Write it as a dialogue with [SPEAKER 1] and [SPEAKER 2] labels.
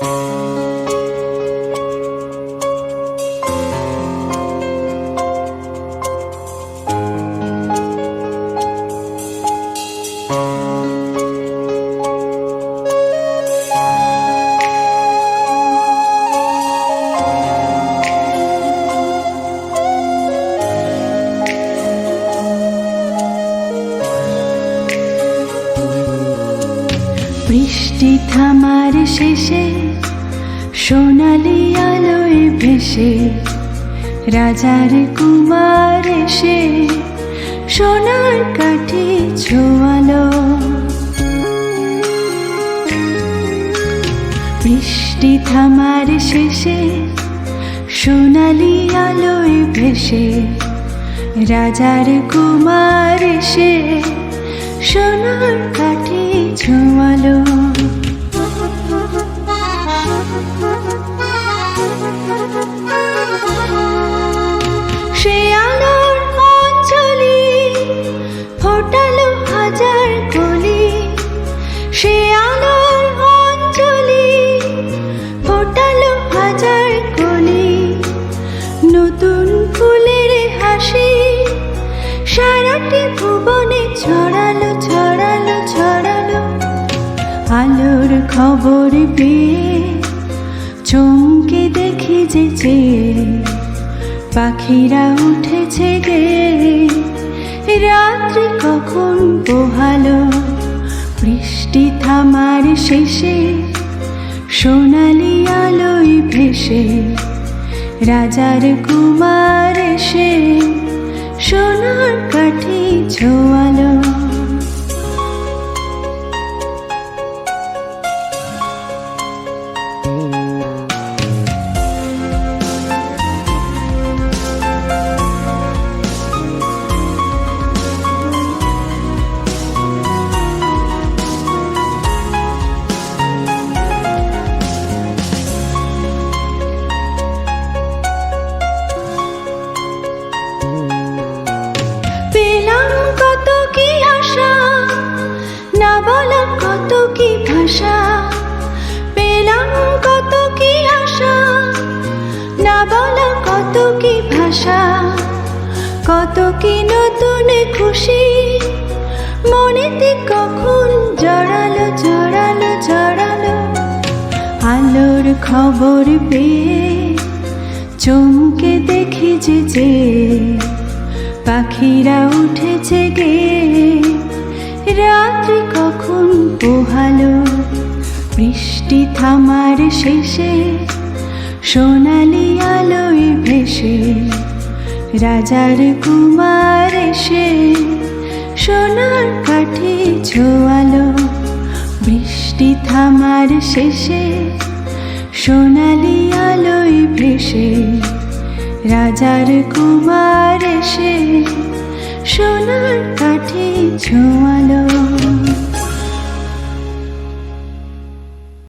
[SPEAKER 1] Oh. বৃষ্টি থামার শেষে সোনালি আলোয় ভেসে রাজার কুমার এসে সোনার কাঠি ছোয়ালো। বৃষ্টি থামার শেষে সোনালি আলোয় ভেসে রাজার কুমার এসে সোনার ছোঁয়ালো যে পাখিরা উঠেছে গে। রাত্রি কখন পোহালো? বৃষ্টি থামার শেষে সোনালি আলোয় ভেসে রাজার কুমার এসে সোনার কাঠি ছোয়ালো। পেলাম কত কি ভাষা, পেলাম কত কি আশা, না বলা কত কি ভাষা, কত কি নতুন খুশি, মনেতে কখন জড়ালো জড়ালো জড়ালো, আলোর খবর পেয়ে চমকে দেখি যে যে পাখিরা উঠেছে গে। রাত্রি কখন পোহালো বৃষ্টি থামার শেষে সোনালি আলোয় ভেসে রাজার কুমার এসে সোনার কাঠি ছোয়ালো। বৃষ্টি থামার শেষে সোনালি আলোয় ভেসে রাজার কুমার এসে সোনার কাঠি ছোঁয়ালো।